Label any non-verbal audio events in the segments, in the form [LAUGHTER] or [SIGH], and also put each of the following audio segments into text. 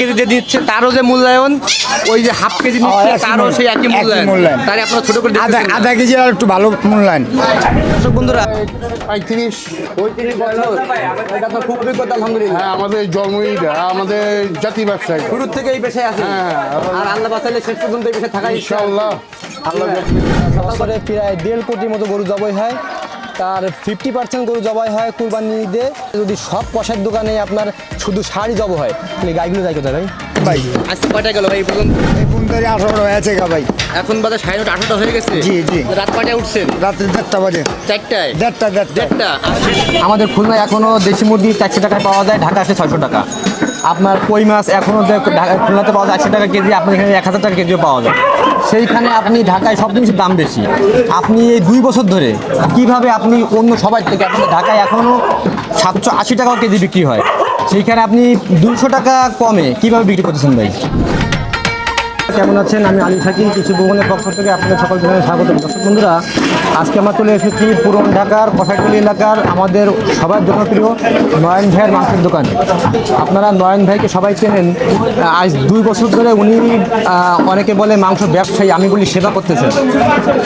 KG যে দিচ্ছে তারও যে মূল্যায়ন ওই যে হাফ কেজি নিচ্ছে তারও সেই একই মূল্যায়ন। তাই আপনারা ছোট করে আধা আধা কেজি আর একটু ভালো মূল্যায়ন। দর্শক বন্ধুরা পঁয়ত্রিশ পঁয়ত্রিশ বছর। এটা তো খুব অভিজ্ঞতা আলহামদুলিল্লাহ। হ্যাঁ আমাদের জন্মই আমাদের জাতি ব্যবসায়ী। শুরুর থেকে এই পেশায় আছে। হ্যাঁ। আর আল্লাহ বাঁচালে শেষ পর্যন্ত এই পেশায় থাকাই ইনশাআল্লাহ। আল্লাহ। বছরে প্রায় দেড় কোটির মতো গরু জবাই হয়। তার ফিফটি পার্সেন্ট গরু জবাই হয় কুরবানি ঈদে যদি সব কষার দোকানে আপনার শুধু শাড়ি জব হয় তাহলে গাইগুলো যায় কোথায় ভাই? ভাই। আজকে কয়টা গেল ভাই বলুন পর্যন্ত? এই পনেরো আঠারো হয়েছে গা ভাই। এখন বাজে সাড়ে নটা আঠারোটা হয়ে গেছে? জি, জি। রাত কয়টায় উঠছেন? রাত্রি দেড়টা বাজে। চারটায়? দেড়টা দেড়টা। দেড়টা? আমাদের খুলনায় এখনও দেশি মুরগি চারশো টাকায় পাওয়া যায় ঢাকা আসে ছয়শো টাকা। আপনার কই মাছ এখনও যে ঢাকা- খুলনাতে পাওয়া যায় একশো টাকা কেজি আপনার এখানে এক হাজার টাকা কেজিও পাওয়া যায়। সেইখানে আপনি ঢাকায় সব জিনিসের দাম বেশি। আপনি এই দুই বছর ধরে কীভাবে আপনি অন্য সবাই থেকে আপনি ঢাকায় এখনও সাতশো আশি টাকাও কেজি বিক্রি হয়, সেইখানে আপনি দুশো টাকা কমে কীভাবে বিক্রি করতেছেন ভাই? কেমন আছেন? আমি আলী সাকিব কিছু ভবনের পক্ষ থেকে আপনাদের সকল ধরনের স্বাগত দর্শক বন্ধুরা, আজকে আমরা চলে এসেছি পুরন ঢাকার কষাইটুলি এলাকার আমাদের সবার জনপ্রিয় নয়ন ভাইয়ের মাংসের দোকান। আপনারা নয়ন ভাইকে সবাই চেনেন। আজ দুই বছর ধরে উনি অনেকে বলে মাংস ব্যবসায়ী, আমি বলি সেবা করতেছেন।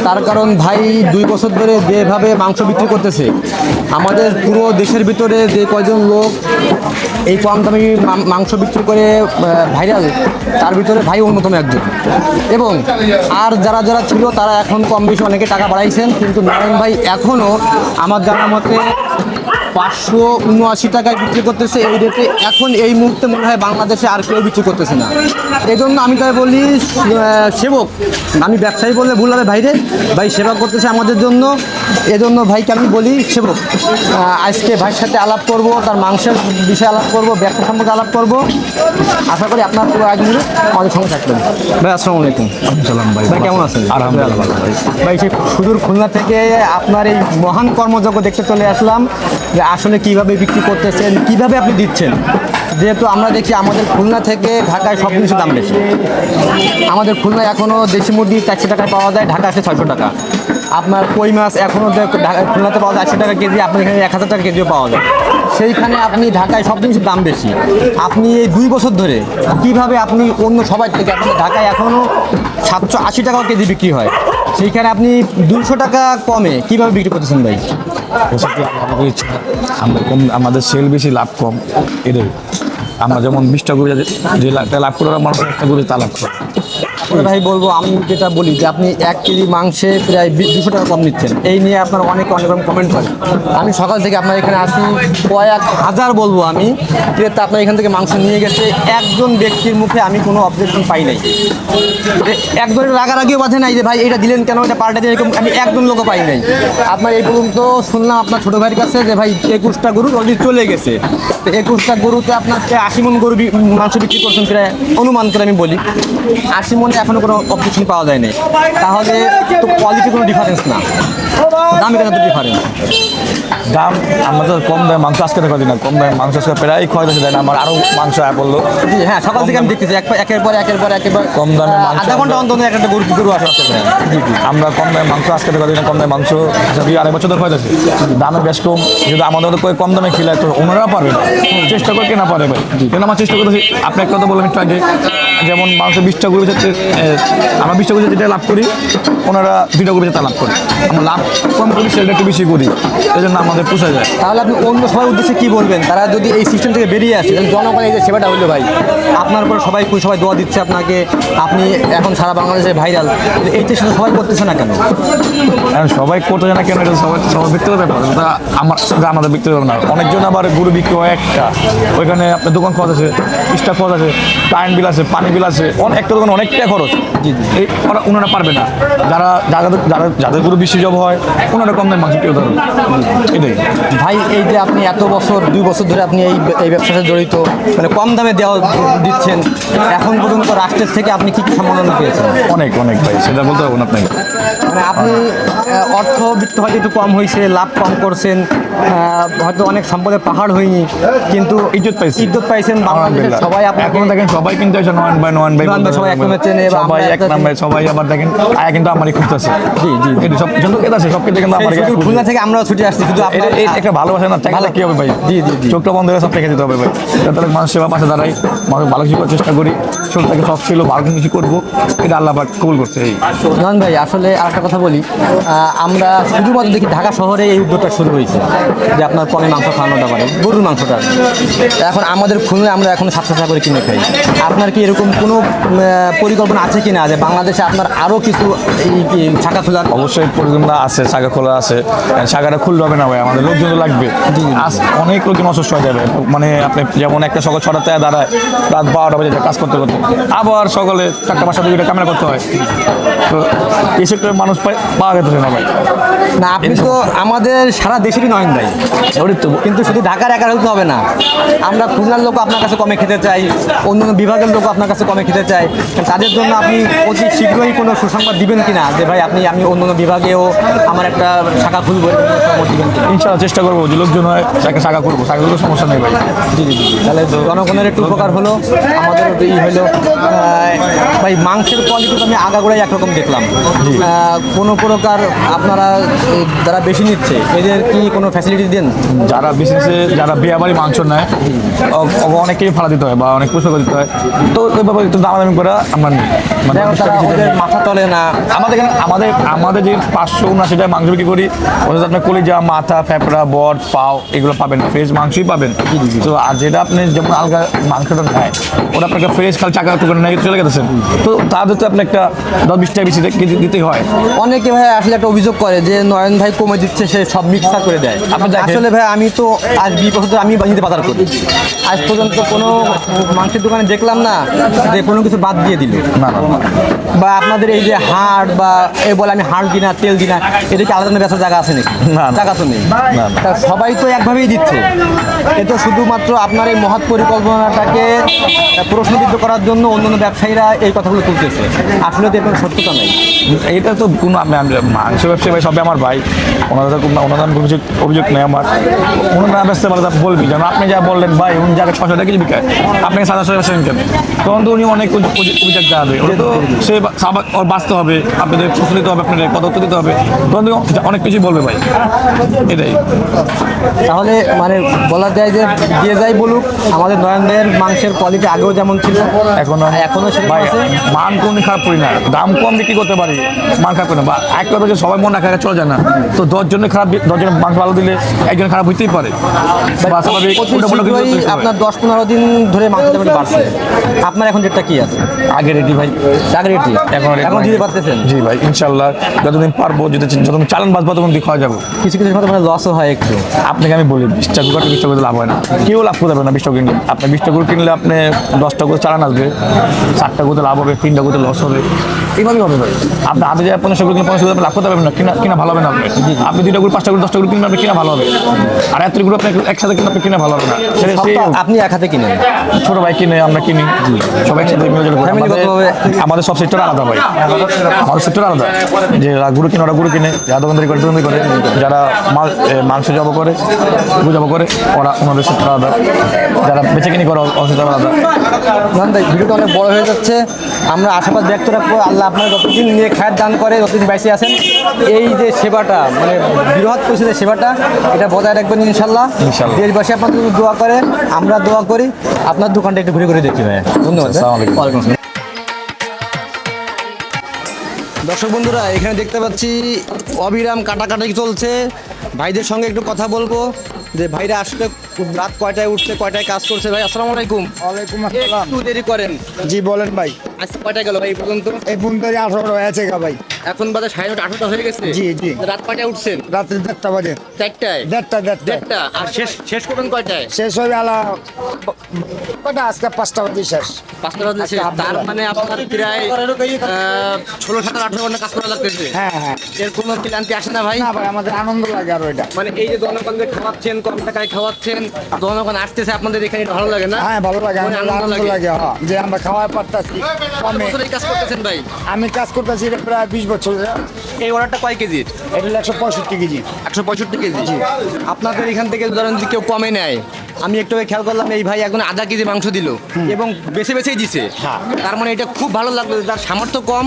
তার কারণ ভাই দুই বছর ধরে যেভাবে মাংস বিক্রি করতেছে, আমাদের পুরো দেশের ভিতরে যে কয়জন লোক এই কম দামি মাংস বিক্রি করে ভাইরাল, তার ভিতরে ভাই অন্যতম একজন। এবং আর যারা যারা ছিল, তারা এখন কম বেশি অনেকে টাকা বাড়াইছেন, কিন্তু নারায়ণ ভাই এখনও আমার জানা মতে পাঁচশো উনআশি টাকায় বিক্রি করতেছে এই রেটে। এখন এই মুহূর্তে মনে হয় বাংলাদেশে আর কেউ বিক্রি করতেছে না। এই জন্য আমি তাই বলি সেবক আমি ব্যবসায়ী বললে ভুল হবে ভাইরে। ভাই সেবা করতেছে আমাদের জন্য। এজন্য ভাইকে আমি বলি সেবক আজকে ভাইয়ের সাথে আলাপ করব তার মাংসের বিষয়ে আলাপ করব ব্যবসা সম্পর্কে আলাপ করব। আশা করি আপনার পুরো এক মিনিট আমাদের সঙ্গে থাকবেন। ভাই আসসালামু আলাইকুম। সালাম ভাই ভাই কেমন আছেন? আলহামদুলিল্লাহ ভাই ভাই সেই সুদূর খুলনা থেকে আপনার এই মহান কর্মযজ্ঞ দেখতে চলে আসলাম। যে আসলে কীভাবে বিক্রি করতেছেন, কীভাবে আপনি দিচ্ছেন? যেহেতু আমরা দেখি আমাদের খুলনা থেকে ঢাকায় সব জিনিসের দাম বেশি। আমাদের খুলনায় এখনও দেশি মুরগি চারশো টাকায় পাওয়া যায় ঢাকা আসে ছয়শো টাকা। আপনার কই মাছ এখনও যে খুলনাতে পাওয়া যায় একশো টাকা কেজি, আপনার এখানে এক হাজার টাকা কেজিও পাওয়া যায়। সেইখানে আপনি ঢাকায় সব জিনিসের দাম বেশি। আপনি এই দুই বছর ধরে কীভাবে আপনি অন্য সবার থেকে আপনি ঢাকায় এখনও সাতশো আশি টাকাও কেজি বিক্রি হয়? সেইখানে আপনি দুশো টাকা কমে কীভাবে বিক্রি করতেছেন ভাই? আমাদের আমরা কম আমাদের সেল বেশি, লাভ কম। এদের আমরা যেমন বিশটা গরু যে- লাভ করে মানুষ একটা গরু তা লাভ করে। তারপরে ভাই বলব, আমি যেটা বলি যে আপনি এক কেজি মাংসে প্রায় দুশো টাকা কম নিচ্ছেন। এই নিয়ে আপনার অনেক অনেক রকম কমেন্ট করে আমি সকাল থেকে আপনার এখানে আসি, কয়েক হাজার বলব আমি। ক্রেতা আপনার এখান থেকে মাংস নিয়ে গেছে। একজন ব্যক্তির মুখে আমি কোনো অবজেকশন পাই নাই। যে একজনের রাগারাগিও বাধে নাই যে, ভাই এটা দিলেন কেন? এটা পাল্টা দিলেন এরকম আমি একজন লোকও পাই নাই। আপনার এই পর্যন্ত শুনলাম আপনার ছোটো ভাইয়ের কাছে যে, ভাই, একুশটা গরু অলরেডি চলে গেছে। তো একুশটা গরুতে আপনার আশি মন গরু মাংস বিক্রি করছেন প্রায়, অনুমান করে আমি বলি। আশি মনে এখনও কোনো অবজেকশন পাওয়া যায়নি। তাহলে তো কোয়ালিটি কোনো ডিফারেন্স না। দামে কেন তো ডিফারেন্স দাম আমরা তো কম দামে মাংস আজকে দেখা দিই না কম দামে মাংস আজকে প্রায় ক্ষয় বেশি দেয় না আমার আরও মাংস আয় পড়ল হ্যাঁ সকাল থেকে আমি দেখতেছি এক একের পর একের পর একের পর কম দামে মাংস আধা ঘণ্টা অন্তত এক একটা গরু গরু আসা আমরা কম দামে মাংস আজকে দেখা দিই না কম দামে মাংস যদি আড়াই বছর ধরে ক্ষয় যাচ্ছে দামে বেশ কম যদি আমাদের করে কম দামে খেলে তো ওনারা পারবে না। চেষ্টা করে কেনা পারে ভাই কেন আমার চেষ্টা করেছি আপনি একটা কথা বললাম একটু আগে যেমন মাংস বিশটা গরু যাচ্ছে আমরা বিশটা গরু যেটা লাভ করি ওনারা দুইটা যেটা লাভ করে আমরা লাভ কম করি সেটা একটু বেশি করি। এই জন্য আমাদের পোষায় যায়। তাহলে আপনি অন্য সবার উদ্দেশ্যে কী বলবেন? তারা যদি এই সিস্টেম থেকে বেরিয়ে আসে তাহলে জনগণ এই যে সেবাটা হইল ভাই আপনার উপরে সবাই সবাই দোয়া দিচ্ছে আপনাকে। আপনি এখন সারা বাংলাদেশে ভাইরাল এইটা সেটা সবাই করতেছে না কেন? এখন সবাই করতে জানা কেন এটা সবাই সবার ব্যক্তিগত ব্যাপার। ওটা আমার আমাদের ব্যক্তিগত না। অনেকজন আবার গরু বিক্রি হয় একটা। ওইখানে আপনার দোকান খরচ আছে স্টাফ খরচ আছে কারেন্ট বিল আছে পানি বিল আছে। অনেক একটা দোকান অনেকটা খরচ। এই ওরা ওনারা পারবে না। যারা যাদের যারা যাদের গুরু বেশি জব হয় ওনারা কম দামে মাংস ধরবে এটাই। ভাই এই যে আপনি এত বছর দুই বছর ধরে আপনি এই এই ব্যবসার সাথে জড়িত মানে কম দামে দেওয়া দিচ্ছেন এখন পর্যন্ত রাষ্ট্রের থেকে আপনি কি কি সম্মাননা পেয়েছেন? অনেক অনেক ভাই সেটা বলতে পারব না আপনাকে। মানে আপনি অর্থ অর্থবিত্ত হয়তো একটু কম হয়েছে লাভ কম করছেন হয়তো অনেক সম্পদের পাহাড় হয়নি কিন্তু ইজ্জত পাইছি। ইজ্জত পাইছেন বাংলাদেশের সবাই আপনাকে এখন দেখেন সবাই কিন্তু এসে নয়ন ভাই নয়ন ভাই নয়ন সবাই এক চেনে সবাই আমরা এক নামে সবাই আবার দেখেন আয়া কিন্তু আমারই খুঁজতেছে জি, জি, জি। কিন্তু সব যত কেতা আছে সব কিন্তু কিন্তু আমার খুলনা থেকে আমরাও ছুটে আসছি শুধু আপনার একটা ভালোবাসা না টাকা কি হবে ভাই? জি, জি। চোখটা বন্ধ করে সব রেখে দিতে হবে ভাই। তাহলে মানুষ সেবা পাশে দাঁড়াই মানুষ ভালো কিছু করার চেষ্টা করি। ছোট থেকে সব ছিল ভালো কিছু করব এটা আল্লাহ কবুল করছে। এই নয়ন ভাই আসলে আরেকটা কথা বলি। আমরা শুধুমাত্র দেখি ঢাকা শহরে এই উদ্যোগটা শুরু হয়েছে যে আপনার কমে মাংস খাওয়ানো ব্যাপারে গরুর মাংসটা। এখন আমাদের খুনে আমরা এখন সাতশো টাকা করে কিনে খাই। আপনার কি এরকম কোনো পরিকল্পনা আছে কি না যে বাংলাদেশে আপনার আরও কিছু এই কি শাখা খোলার? অবশ্যই পরিকল্পনা আছে শাখা খোলা আছে। শাখাটা খুলতে হবে না ভাই আমাদের লোকজন তো লাগবে। অনেক লোকজন অসুস্থ হয়ে যাবে। মানে আপনি যেমন একটা সকাল ছটাতে দাঁড়ায় রাত বারোটা বাজে কাজ করতে করতে। আবার সকালে চারটা পাঁচটা দিকে ক্যামেরা করতে হয়। তো [LAUGHS] এই সেক্টরের মানুষ পাওয়া যেতেছে না ভাই। না আপনি তো আমাদের সারা দেশেরই নয়ন ভাই। ওরই তো কিন্তু শুধু ঢাকার একার হতে হবে না। আমরা খুলনার লোক আপনার কাছে কমে খেতে চাই অন্য বিভাগের লোক আপনার কাছে কমে খেতে চাই। তাদের জন্য আপনি অতি শীঘ্রই কোনো সুসংবাদ দিবেন কিনা যে ভাই আপনি আমি অন্য অন্য বিভাগেও আমার একটা শাখা খুলবো? ইনশাল্লাহ চেষ্টা করব যে লোকজন হয় তাকে শাখা করব শাখা করলে সমস্যা নেই ভাই। জি জি। তাহলে জনগণের একটু উপকার হলো। আমাদের একটু ই হলো ভাই মাংসের কোয়ালিটি তো আমি আগাগোড়াই একরকম দেখলাম। কোনো প্রকার আপনারা যারা বেশি নিচ্ছে এদের কি কোনো ফ্যাসিলিটি দেন? যারা বিজনেসে যারা বিয়ে বাড়ি মাংস নেয় অনেকেই ফালা দিতে হয় বা অনেক পুষ্প দিতে হয়। তো ওই ব্যাপারে একটু দামাদামি করে আমরা মানে মাথা চলে না। আমাদের এখানে আমাদের আমাদের যে পাঁচশো উনআশি টাকা মাংস বিক্রি করি ওদের আপনার কলিজা মাথা ফেপড়া বট পাও এগুলো পাবেন। ফ্রেশ মাংসই পাবেন। তো আর যেটা আপনি যেমন আলগা মাংসটা নেয় ওটা আপনাকে ফ্রেশ খালি চাকা টুকু নিয়ে চলে গেছেন তো তাদের তো আপনি একটা দশ বিশ টাকা বেশি দিয়ে দিতেই হয়। অনেকে ভাই আসলে একটা অভিযোগ করে যে নয়ন ভাই কমে দিচ্ছে সে সব মিক্সার করে দেয়। আসলে ভাই আমি তো আজ বিশ বছর আমি বাহিনীতে বাজার করি। আজ পর্যন্ত কোনো মাংসের দোকানে দেখলাম না যে কোনো কিছু বাদ দিয়ে দিল। না। বা আপনাদের এই যে হাড় বা এ বলে আমি হাড় দিনা তেল দিনা এটা কি আলাদা ব্যবসা জায়গা আছে নাকি। জায়গা তো নেই। সবাই তো একভাবেই দিচ্ছে। এ তো শুধুমাত্র আপনার এই মহৎ পরিকল্পনাটাকে প্রশ্নবিদ্ধ করার জন্য অন্যান্য ব্যবসায়ীরা এই কথাগুলো তুলতেছে। আসলে তো এর কোনো সত্যতা নেই। এটা তো কোনো মাংস ব্যবসায়ী ভাই সবই আমার ভাই। ওনাদের কোনো ওনাদের অভিযোগ অভিযোগ নেই আমার। ওনারা ব্যস্ত পারে বলবি যেন আপনি যা বললেন ভাই উনি যাকে ছশো টাকা কেজি বিকায় আপনি সাদা ছশো ব্যবসা কেন? তখন তো উনি অনেক অভিযোগ ওটা তো সে ওর বাঁচতে হবে। আপনাদের দিতে হবে আপনাদের উত্তর দিতে হবে। তখন অনেক কিছুই বলবে ভাই। এটাই। তাহলে মানে বলা যায় যে যে যাই বলুক আমাদের নয়ন ভাইয়ের মাংসের কোয়ালিটি আগেও যেমন ছিল এখনও এখনও ভাই? মান কোন খারাপ করি না। দাম কম বিক্রি করতে পারি মান খারাপ করি না। বা এক কথা হচ্ছে সবাই মন রাখা চলে যায় না। তো দশ জনের খারাপ দশ জনের মাংস ভালো দিলে একজন খারাপ হইতেই পারে। আপনার দশ পনেরো দিন ধরে মাংস বাড়ছে। আপনার এখন রেটটা কি আছে? আগে রেডি ভাই। আগে রেটটি এখন এখন। দিতে পারতেছেন জি ভাই ইনশাল্লাহ। যতদিন পারব যদি যতদিন চালান বাঁচবো তখন দিয়ে খাওয়া যাব। কিছু কিছু মানে লসও হয় একটু। আপনাকে আমি বলি বিশ টাকা বিশ টাকা লাভ হয় না। কেউ লাভ করতে পারবে না বিশ টাকা কিনলে। আপনি বিশ টাকা কিনলে আপনি দশ টাকা করে চালান আসবে। টাকা করে লাভ হবে তিন টাকা করে লস হবে। এইভাবেই হবে। আপনি হাতে যায় পঞ্চাশ টাকা লাভ করতে পারবেন না কিনা কিনা ভালো হবে না আপনি। আপনি দুইটা করে পাঁচটা করে দশটা করে কিনলে আপনি কিনা ভালো হবে। আর এত আপনি একসাথে কিনলে আপনি কিনা ভালো হবে না। আপনি এক হাতে কিনেন। ছোট ভাই কিনে আমরা কিনি। সব একসাথে মিলে আমাদের- সব সেক্টর আলাদা ভাই। আমাদের সেক্টর আলাদা। যে গুরু কিনে ওরা গুরু কিনে। যারা দোকানদারি করে দোকানদারি করে। যারা মাল মাংস জব করে গরু জব করে ওরা ওনাদের সেক্টর আলাদা। যারা বেচে কিনি করে সেক্টর আলাদা। ভিডিওটা অনেক বড় হয়ে যাচ্ছে। আমরা আশাবাদ ব্যক্ত রাখব। আল্লাহ আপনার যতদিন নিয়ে খায়ের দান করে যতদিন বাইসে আছেন। এই যে সেবাটা মানে বৃহৎ পরিষদের সেবাটা এটা বজায় রাখবেন ইনশাল্লাহ। দেশবাসী আপনাদের দোয়া করে আমরা দোয়া করি। আপনার দোকানটা একটু ঘুরে ঘুরে দেখি ভাই ধন্যবাদ হ্যাঁ। আসসালামু আলাইকুম। ওয়ালাইকুম আসসালাম। দর্শক বন্ধুরা এখানে দেখতে পাচ্ছি অবিরাম কাটাকাটি চলছে। ভাইদের সঙ্গে একটু কথা বলব যে ভাইরা আসলে রাত কয়টায় উঠছে কয়টায় কাজ করছে। ভাই আসসালামু আলাইকুম। ওয়ালাইকুম আসসালাম। একটু দেরি করেন। জি বলেন ভাই। আজকে কয়টা গেল ভাই এই পর্যন্ত? এই পর্যন্ত আঠারোটা হয়েছে গা ভাই। এখন বাজে সাড়ে নটা আঠারোটা হয়ে গেছে? জি, জি। রাত কয়টায় উঠছেন? রাত্রি দেড়টা বাজে। চারটায় দেড়টা দেড়টা দেড়টা? আর শেষ শেষ করবেন কয়টায়? শেষ হবে আলা কটা? আজকে পাঁচটা বাজে শেষ। পাঁচটা বাজে শেষ। আচ্ছা, তার মানে আপনার প্রায় ষোলো সাতারো আঠারো ঘণ্টা কাজ করা লাগতেছে হ্যাঁ হ্যাঁ। এর কোনো ক্লান্তি আসে না ভাই? না ভাই আমাদের আনন্দ লাগে আর ওইটা মানে এই যে খাওয়াচ্ছেন কম টাকায় খাওয়াচ্ছেন জনগণ আসতেছে আপনাদের এখানে ভালো লাগে না? হ্যাঁ ভালো লাগে। আনন্দ। লাগে। হ্যাঁ। যে আমরা খাওয়াই পারতাছি। আমি কাজ করতেছি এটা প্রায় বিশ বছর। এই অর্ডারটা কয় কেজির এটা একশো পঁয়ষট্টি কেজি। একশো পঁয়ষট্টি কেজি? আপনাদের এখান থেকে ধরেন যদি কেউ কমে নেয় আমি একটু খেয়াল করলাম এই ভাই এখন আধা কেজি মাংস দিল এবং বেছে বেছেই দিছে। হ্যাঁ। তার মানে এটা খুব ভালো লাগল তার সামর্থ্য কম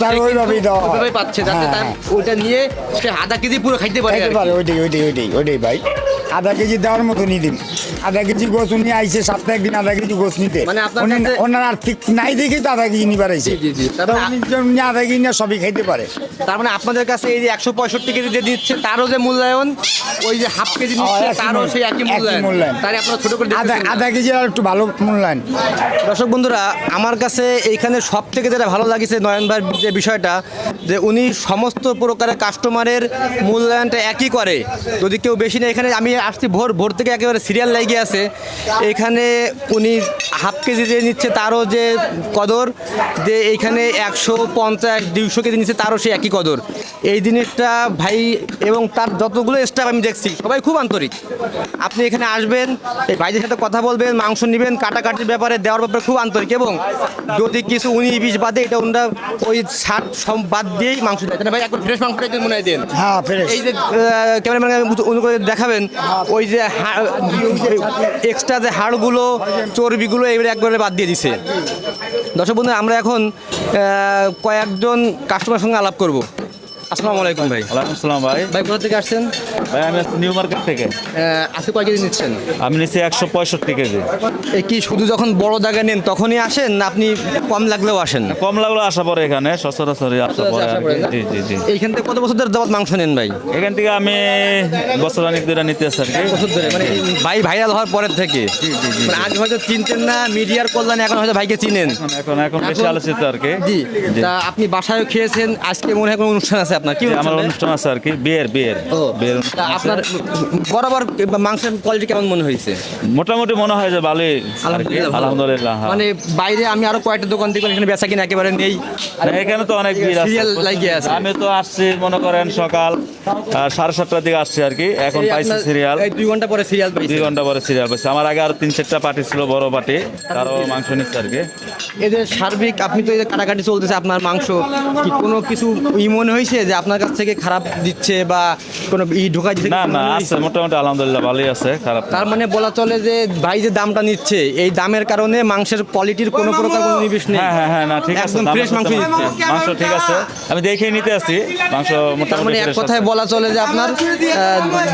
তার ওইভাবেই ওইভাবেই পাচ্ছে হ্যাঁ, তার। ওইটা নিয়ে সে আধা কেজি পুরো খাইতে। পারে ওইটাই ওইটাই ওইটাই ওইটাই ভাই। আধা কেজি দেওয়ার মতো নিয়ে দিন। আধা কেজি গোছ উনি আইসে সপ্তাহে একদিন আধা কেজি গোছ নিতে। মানে ওনার আর্থিক নাই দেখেই তো আধা কেজি নিবার আইসে। তা উনি আধা কেজি নিয়ে সবই খাইতে পারে। তার মানে আপনাদের কাছে এই যে একশো পঁয়ষট্টি কেজি যে দিচ্ছে তারও যে মূল্যায়ন ওই যে হাফ কেজি নিচ্ছে তারও সেই একই মূল্যায়ন। আপনারা ছোট করে আধা আধা কেজি আর একটু ভালো মূল্যায়ন। দর্শক বন্ধুরা আমার কাছে এইখানে সব থেকে যেটা ভালো লাগিছে নয়ন ভাইয়ের যে বিষয়টা যে উনি সমস্ত প্রকারের কাস্টমারের মূল্যায়নটা একই করে। যদি কেউ বেশি নেই এখানে আমি আসছি ভোর ভোর থেকে একেবারে সিরিয়াল লাগিয়ে আছে। এখানে উনি হাফ কেজি দিয়ে নিচ্ছে তারও যে কদর যে এইখানে একশো পঞ্চাশ দুইশো কেজি নিচ্ছে তারও সে একই কদর। এই জিনিসটা ভাই এবং তার যতগুলো স্টাফ আমি দেখছি সবাই খুব আন্তরিক। আপনি এখানে আসবেন এই ভাইদের সাথে কথা বলবেন মাংস নেবেন কাটাকাটির ব্যাপারে দেওয়ার ব্যাপারে খুব আন্তরিক এবং যদি কিছু উনি বিশ বাদে এটা ওনারা ওই ষাট সব বাদ দিয়েই মাংস দেয়। ভাই একবার ফ্রেশ মাংসটা মনে হয় দেন। হ্যাঁ ফ্রেশ এই যে ক্যামেরাম্যান দেখাবেন। ওই যে এক্সট্রা যে হাড়গুলো, চর্বিগুলো এবারে একবারে বাদ দিয়ে দিছে। দর্শক বন্ধু আমরা এখন কয়েকজন কাস্টমার সঙ্গে আলাপ করব। আসসালামু আলাইকুম ভাই। ওয়ালাইকুম আসসালাম ভাই। ভাই কোথা থেকে আসছেন? ভাই আমি নিউ মার্কেট থেকে। আজকে কয় কেজি নিচ্ছেন? আমি নিচ্ছি একশো পঁয়ষট্টি কেজি। এ কি শুধু যখন বড় নেন তখনই আসেন না আপনি কম লাগলেও আসেন? কম লাগল আসা পরে এখানে আসা পরে জি জি জি। এইখান থেকে কত বছর ধরে যাবত মাংস নেন ভাই? এখান থেকে আমি বছর অনেক দূরে নিতে আসছি আর কি। বছর ধরে মানে ভাই ভাইরাল হওয়ার পরের থেকে। মানে আগে হয়তো চিনতেন না মিডিয়ার কল্যাণে এখন হয়তো ভাইকে চিনেন। এখন এখন বেশি আলোচিত আর কি। জি। তা আপনি বাসায় খেয়েছেন আজকে মনে হয় কোনো অনুষ্ঠান আছে আপনার কি আমার অনুষ্ঠান আছে আর কি বিয়ের বিয়ের। আপনার বরাবর মাংসের কোয়ালিটি কেমন মনে হয়েছে? মোটামুটি মনে হয় যে ভালোই আলহামদুলিল্লাহ হ্যাঁ। মানে বাইরে আমি আরও কয়েকটা দোকান এখানে বেচা কিনা একেবারে নেই। এখানে তো অনেক সিরিয়াল লাগিয়ে আছে। আমি তো আসছি মনে করেন সকাল সাড়ে সাতটার দিকে আসছি আর কি। এখন পাইছি সিরিয়াল এই দুই ঘণ্টা পরে সিরিয়াল দুই ঘণ্টা পরে সিরিয়াল পাইছি। আমার আগে আর তিন চারটা পার্টি ছিল বড় পার্টি তারও মাংস নিচ্ছে আর কি। এদের সার্বিক আপনি তো কাটাকাটি চলতেছে আপনার মাংস কি কোনো কিছু ই মনে হয়েছে যে আপনার কাছ থেকে খারাপ দিচ্ছে বা কোনো ই ঢোকাই দিচ্ছে না না মনে আছে মোটামুটি আলহামদুলিল্লাহ ভালোই আছে খারাপ তার মানে বলা চলে যে ভাই যে দামটা নিচ্ছে এই দামের কারণে মাংসের কোয়ালিটির কোনো প্রকার কোনো নিবেশ নেই। হ্যাঁ হ্যাঁ হ্যাঁ না ঠিক আছে একদম ফ্রেশ মাংস দিচ্ছে মাংস ঠিক আছে আমি দেখেই নিতে আসছি মাংস তার মোটামুটি মানে এক কথায় বলা চলে যে আপনার আহ,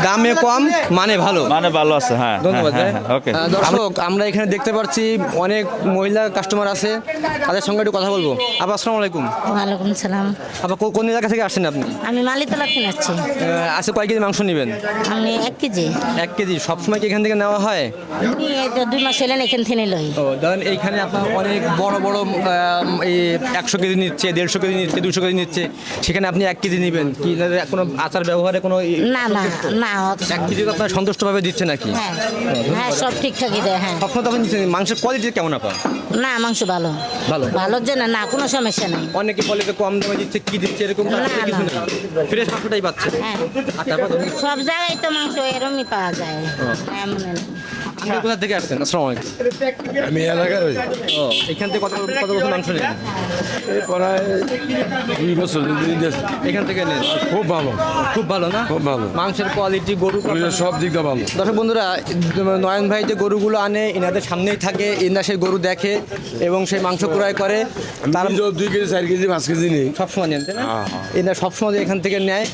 দামে কম মানে ভালো। মানে ভালো আছে হ্যাঁ ধন্যবাদ ওকে দর্শক আমরা এখানে দেখতে পাচ্ছি অনেক মহিলা কাস্টমার আছে তাদের সঙ্গে একটু কথা বলব। আপা আসসালামু আলাইকুম। ওয়ালাইকুম সালাম আপা কো- কোন এলাকা থেকে আসছেন আপনি? আমি মালিতলা কিনাচ্ছি আজকে কয় কেজি মাংস নেবেন? আমি এক কেজি। এক কেজি। সবসময় কি এখান থেকে নেওয়া হয়? দুই মাস এলেন এখান থেকে লই। ও ধরেন এইখানে আপনার অনেক বড় বড় এই একশো কেজি নিচ্ছে দেড়শো কেজি নিচ্ছে দুশো কেজি নিচ্ছে। সেখানে আপনি এক কেজি নেবেন। কি কোনো আচার ব্যবহারে কোনো না না না এক কেজি আপনার সন্তুষ্টভাবে দিচ্ছে নাকি? হ্যাঁ হ্যাঁ সব ঠিকঠাকই দেয় হ্যাঁ। সবসময় তো আপনি মাংসের কোয়ালিটি কেমন আপনার? না মাংস ভালো। ভালো। ভালো জন্য না কোনো সমস্যা নেই। অনেকে বলে যে কম দামে দিচ্ছে কি দিচ্ছে এরকম কিছু না। নেই ফ্রেশ মাংসটাই পাচ্ছে হ্যাঁ সব জায়গায় তো মাংস এরমই পাওয়া যায় এমন। আপনি কোথা থেকে আসছেন? আসসালামু আলাইকুম। আমি এলাকার ওই। ও এখান থেকে কত কত বছর মাংস নেন এই প্রায় দুই বছর দুই দেশ এখান থেকে নেন। খুব ভালো। খুব ভালো না? খুব ভালো। মাংসের কোয়ালিটি গরু সব দিক দিয়ে ভালো। দর্শক বন্ধুরা নয়ন ভাই যে গরুগুলো আনে এনাদের সামনেই থাকে এনারা সেই গরু দেখে এবং সেই মাংস ক্রয় করে। তার দুই কেজি চার কেজি পাঁচ কেজি নেই। সবসময় নেন তাই না? হ্যাঁ, হ্যাঁ। এনারা সবসময় এখান থেকে নেয়।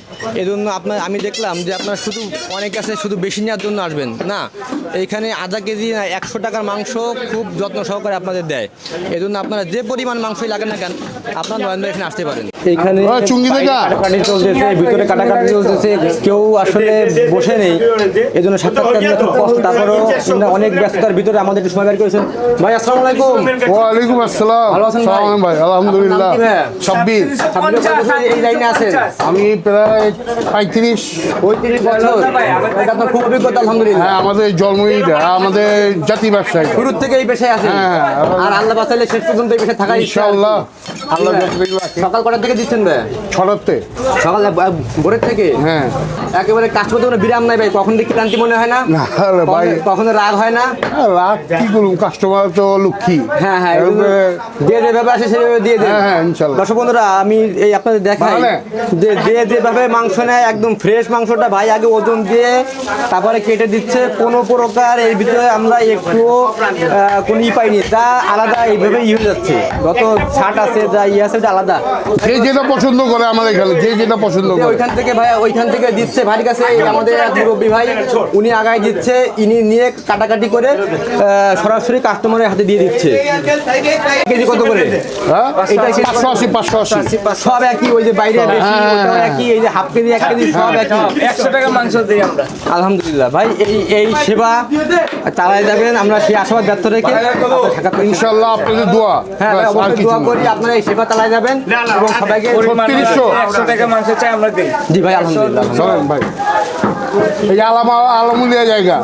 এজন্য আপনার আমি দেখলাম যে আপনার শুধু অনেক আছে শুধু বেশি নেওয়ার জন্য আসবেন না? এইখানে আধা কেজি না একশো টাকার মাংস খুব যত্ন সহকারে আপনাদের দেয়। এজন্য আপনারা যে পরিমাণ মাংসই লাগেন না কেন আপনার নয়ন এখানে আসতে পারেন। এইখানে ওই চুঙ্গি দেখা? কাটাকাটি চলতেছে ভিতরে কাটাকাটি চলতেছে কেউ আসলে বসে নেই। এজন্য সাক্ষাৎকার নিয়ে খুব কষ্ট। তারপরেও অনেক ব্যস্ততার ভিতরে আমাদের একটু সময় বের করেছেন। ভাই আসসালামু আলাইকুম। ওয়ালাইকুম আসসালাম। ভালো আছেন ভাই? ভাই আলহামদুলিল্লাহ। কত এই লাইনে আছেন? আমি প্রায় পঁয়ত্রিশ। পঁয়ত্রিশ বছর। খুব অভিজ্ঞতা আলহামদুলিল্লাহ। হ্যাঁ আমাদের জন্ম মুড়িটা আমাদের জাতি ব্যবসায়ী। শুরুর থেকে এই পেশায় আছে। হ্যাঁ। আর আল্লাহ বাঁচাইলে শেষ পর্যন্ত এই পেশায় থাকার ইচ্ছা। আর কি। ইনশাআল্লাহ আল্লাহ। সকাল কটার থেকে দিচ্ছেন ভাই? ছড়াতে সকাল ভোরের থেকে? হ্যাঁ। একেবারে কাস্টমার কোনো বিরাম নাই ভাই। কখন দেখি ক্লান্তি মনে হয় না ভাই। কখনো- রাগ হয় না। রাগ কি করুন কাস্টমার তো লক্ষ্মী। হ্যাঁ হ্যাঁ দিয়ে যেভাবে আসে সেভাবে দিয়ে দেন হ্যাঁ, হ্যাঁ, ইনশাল্লাহ। দর্শক বন্ধুরা আমি এই আপনাদের দেখাই। মানে? যে যে যেভাবে মাংস নেয় একদম ফ্রেশ মাংসটা ভাই আগে ওজন দিয়ে তারপরে কেটে দিচ্ছে। কোনো প্রকার এর ভিতরে আমরা একটু কোনো ই পাইনি। তা আলাদা এইভাবে ই হয়ে যাচ্ছে। যত ছাট আছে যা ই আছে ওটা আলাদা। যে যেটা পছন্দ করে আমাদের এখানে যে যেটা পছন্দ করে। ওইখান থেকে ভাই ওইখান থেকে দিচ্ছে ভাইয়ের কাছে আমাদের এক মুরব্বী ভাই উনি আগায় দিচ্ছে ইনি নিয়ে কাটাকাটি করে সরাসরি কাস্টমারের হাতে দিয়ে দিচ্ছে। কেজি কত করে? হ্যাঁ? এটা পাঁচশো আশি পাঁচশো আশি। সব একই ওই যে বাইরে বেশি হ্যাঁ, হ্যাঁ। একই এই যে হাফ কেজি এক কেজি সব একই। একশো টাকা মাংস দিই আমরা। আলহামদুলিল্লাহ ভাই এই এই সেবা চালায় যাবেন আমরা সেই আশাবাদ ব্যর্থ রেখে ইনশাল্লাহ আপনাদের দোয়া। হ্যাঁ দোয়া করি আপনারা এই সেবা চালায় যাবেন এবং সবাইকে একশো টাকা মাংস চাই আমরা দিই। জি ভাই আলহামদুলিল্লাহ। চলেন ভাই। এই আলমুলিয়া জায়গা।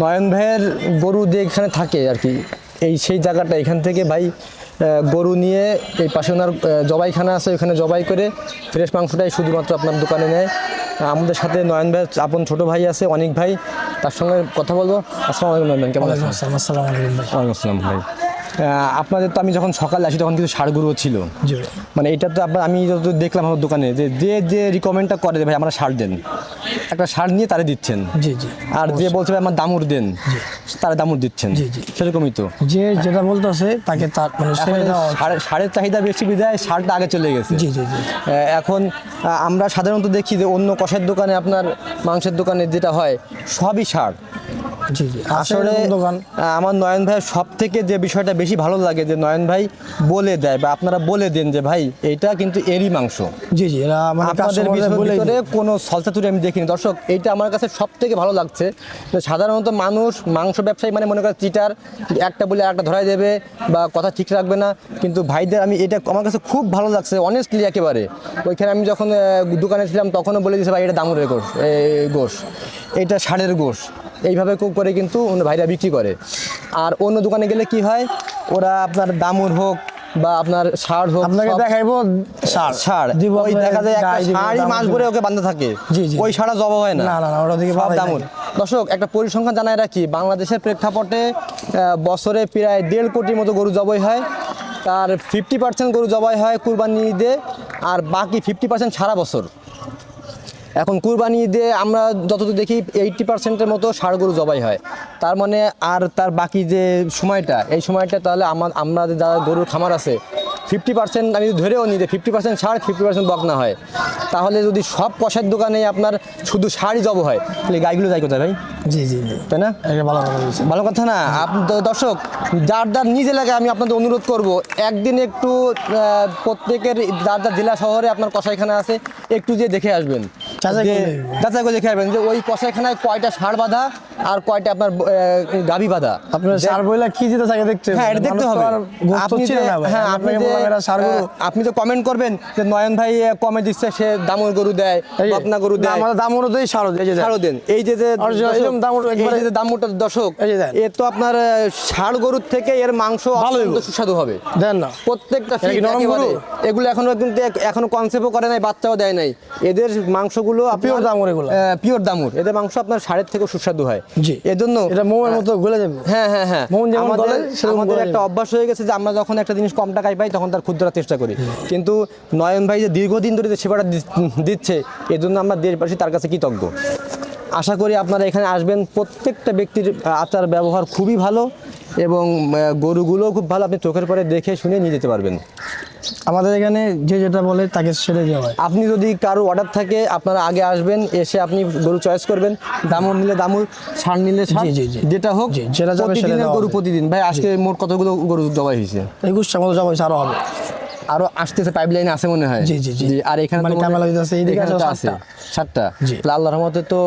নয়ন ভাইয়ের গরু যে এখানে থাকে আর কি এই সেই জায়গাটা এখান থেকে ভাই গরু নিয়ে এই পাশে ওনার জবাইখানা আছে ওখানে জবাই করে ফ্রেশ মাংসটাই শুধুমাত্র আপনার দোকানে নেয়। আমাদের সাথে নয়ন ভাই আপন ছোট ভাই আছে অনেক ভাই তার সঙ্গে কথা বলব। আসসালামু আলাইকুম নয়ন ভাই, কেমন আছেন? ওয়ালাইকুম আসসালাম ভাই। আপনাদের তো আমি যখন সকালে আসি তখন কিন্তু সারগুলো ছিল। মানে এটা তো আপনার আমি যত দেখলাম আমার দোকানে যে যে যে রিকমেন্ডটা করে ভাই আমরা সার দেন। একটা সার নিয়ে তারা দিচ্ছেন। জি জি। আর যে বলছে ভাই আমার দামুর দেন। তারা দামুর দিচ্ছেন। জি, জি। সেরকমই তো। যে যেটা বলতেছে তাকে তার মানে সারের চাহিদা বেশি বিধায় সারটা আগে চলে গেছে। জি, জি, জি। এখন আমরা সাধারণত দেখি যে অন্য কষার দোকানে আপনার মাংসের দোকানে যেটা হয় সবই সার। জি জি। আসলে আমার নয়ন ভাই সব থেকে যে বিষয়টা বেশি ভালো লাগে যে নয়ন ভাই বলে দেয় বা আপনারা বলে দেন যে ভাই এটা কিন্তু এরই মাংস। জি জি আপনাদের ভিতরে কোনো সলসাতুরি আমি দেখিনি। দর্শক এইটা আমার কাছে সব থেকে ভালো লাগছে। সাধারণত মানুষ মাংস ব্যবসায়ী মানে মনে করে চিটার একটা বলে একটা ধরাই দেবে বা কথা ঠিক রাখবে না। কিন্তু ভাইদের আমি এটা আমার কাছে খুব ভালো লাগছে অনেস্টলি একেবারে। ওইখানে আমি যখন দোকানে ছিলাম তখনও বলে দিয়েছে ভাই এটা দামুরের গোশ এই গোশ এটা ষাঁড়ের গোশ। এইভাবে করে কিন্তু অন্য ভাইরা বিক্রি করে। আর অন্য দোকানে গেলে কি হয়? ওরা আপনার দামুর হোক বা আপনার ষাঁড় হোক আপনাকে দেখাইবো সার। দিব ওই দেখা যায় একটা দাম মাস। ভরে ওকে বান্ধা থাকে। জি, জি। ওই সারা জবা হয় না। না, না, ওটা দিকে সব বাঁধাই দামুর। দর্শক একটা পরিসংখ্যান জানায় রাখি বাংলাদেশের প্রেক্ষাপটে বছরে প্রায় দেড় কোটির মতো গরু জবাই হয়। তার ফিফটি পার্সেন্ট গরু জবাই হয় কুরবানি ঈদে আর বাকি ফিফটি পার্সেন্ট সারা বছর। এখন কুরবানি ঈদে আমরা যতদূর দেখি এইটটি পার্সেন্টের মতো ষাড় গরু জবাই হয়। তার মানে আর তার বাকি যে সময়টা এই সময়টা তাহলে আমার আমাদের যারা গরুর খামার আছে ফিফটি পার্সেন্ট আমি ধরেও নিই যে ফিফটি পার্সেন্ট ষাড় ফিফটি পার্সেন্ট বকনা হয় তাহলে যদি সব কষার দোকানে আপনার শুধু ষাড়ই জব হয় তাহলে গাইগুলো যাই কোথায় ভাই? জি জি জি। তাই না? ভালো কথা ভালো কথা না? আপনি দর্শক যার যার নিজ এলাকায় আমি আপনাদের অনুরোধ করব একদিন একটু প্রত্যেকের যার যার জেলা শহরে আপনার কষাইখানা আছে একটু যে দেখে আসবেন। যাচাই করে দেখে আসবেন যে ওই কষাইখানায় কয়টা ষাড় বাঁধা আর কয়টা আপনার গাভী বাঁধা। আপনার সার বইলা কি যেতে থাকে দেখতে? হ্যাঁ এটা দেখতে হবে। আপনি হ্যাঁ আপনি সার গরু আপনি তো কমেন্ট করবেন যে নয়ন ভাই কমে দিচ্ছে সে দামুর গরু দেয় বকনা গরু দেয়। আমাদের দাম অনুযায়ী সার এই যে দেন। দেন। এই যে যে এরকম দাম এই যে যে দেন। এ তো আপনার ষাড় গরুর থেকে এর মাংস অত্যন্ত সুস্বাদু হবে। দেন না। প্রত্যেকটা? এগুলো এখনও কিন্তু এখনও কনসেপ্টও করে নাই বাচ্চাও দেয় নাই। এদের মাংসগুলো Pure দামুর এগুলো। পিওর দামুর এদের মাংস আপনার ষাঁড়ের থেকে সুস্বাদু হয়। জি। এজন্য এটা মোমের মতো গলে যাবে। হ্যাঁ হ্যাঁ হ্যাঁ। মন যেমন আমাদের একটা অভ্যাস হয়ে গেছে যে আমরা যখন একটা জিনিস কম টাকায় পাই তখন তার ক্ষুদ্র চেষ্টা করি। কিন্তু নয়ন ভাই যে দীর্ঘদিন ধরে যে সেবাটা দিচ্ছে এজন্য আমরা দেশবাসী তার কাছে কৃতজ্ঞ। আশা করি আপনারা এখানে আসবেন। প্রত্যেকটা ব্যক্তির আচার ব্যবহার খুবই ভালো এবং গরুগুলোও খুব ভালো। আপনি চোখের পরে দেখে শুনে নিয়ে যেতে পারবেন। আমাদের এখানে যে যেটা বলে তাকে সেটা দেওয়া হয়। আপনি যদি কারও অর্ডার থাকে আপনারা আগে আসবেন এসে আপনি গরু চয়েস করবেন। দামুর নিলে দামুর ছাড় নিলে। যেটা হোক যেটা যাবে সেটা গরু প্রতিদিন। ভাই আজকে মোট কতগুলো গরু জবাই হয়েছে? একুশটা মতো জবাই আরও হবে। আরও আসতেছে পাইপ লাইন আছে মনে হয়। জি, জি, জি। আর এখানে মানে কামাল হইতাছে, এইদিকে আছে সাতটা। আল্লাহর রহমতে তো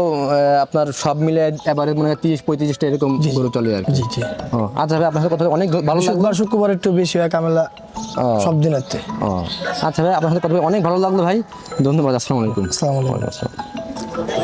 আপনার সব মিলে এবারে মনে হয় তিরিশ পঁয়ত্রিশটা এরকম। গরু চলে আর কি। জি জি। আচ্ছা ভাই আপনার সাথে কথা অনেক ভালো লাগল। শুক্রবার শুক্রবার একটু বেশি হয় কামেলা সব থেকে ও আচ্ছা ভাই আপনার সাথে কথা অনেক ভালো লাগল ভাই। ধন্যবাদ আসসালামু আলাইকুম। আসসালামু আলাইকুম।